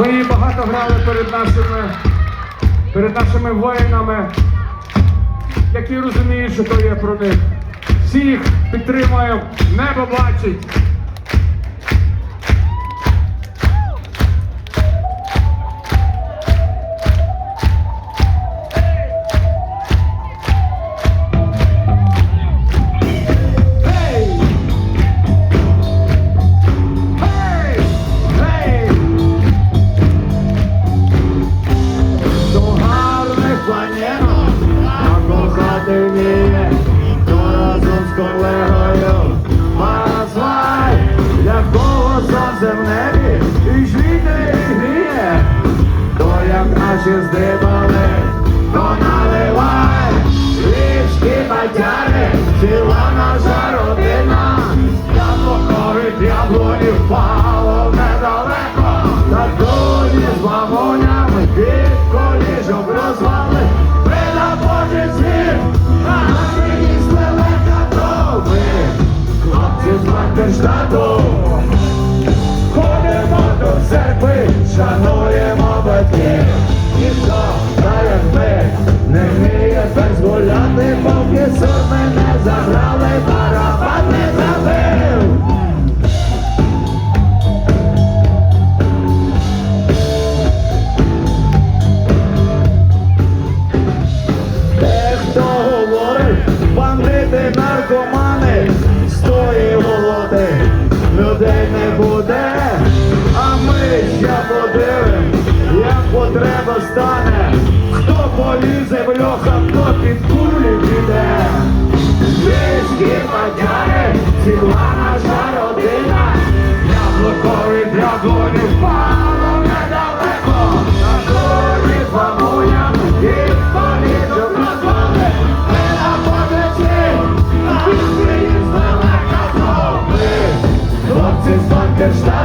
Ми багато грали перед нашими перед нашими воїнами, які розуміють, що то є про них. Всіх підтримаю, небо бачить. очі здибали, то наливай, річки бадяри, на наша родина, я покорить яблунів пар. Sunday.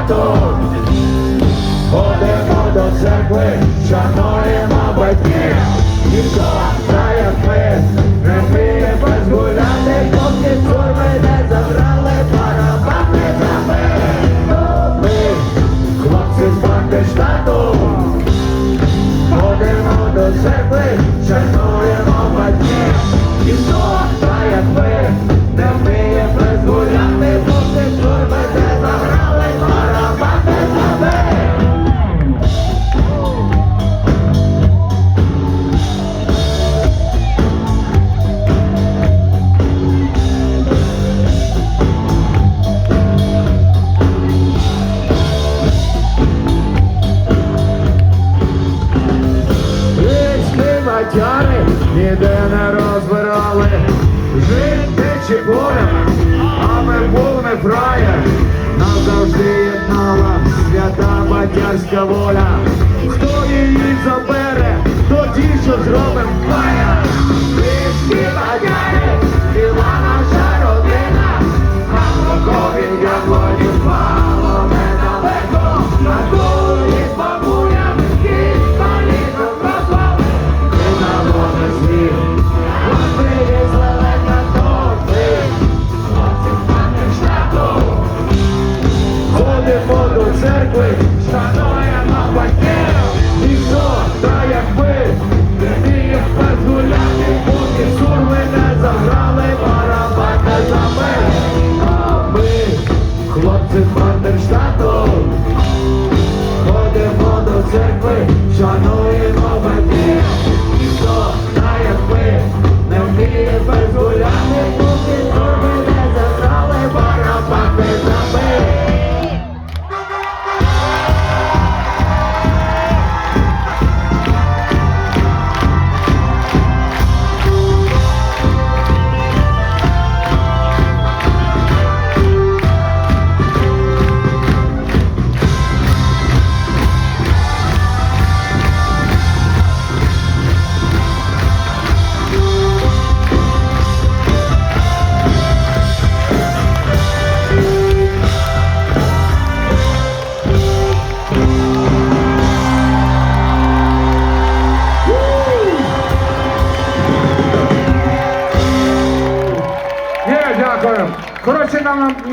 тут, ходимо до церкви, шануємо батьків, ніхто знає ми. українська воля, хто її забере, тоді що зробимо, хваля, Близькі бадяри, ціла наша родина, на бокові яблоні впало недалеко, на колі з бабулям, кіт паліном прослави, ти на води сніг, лапи зелена торби, хлопці в пане шляху, ходимо церкви. Obserwuj, you. Коротше, нам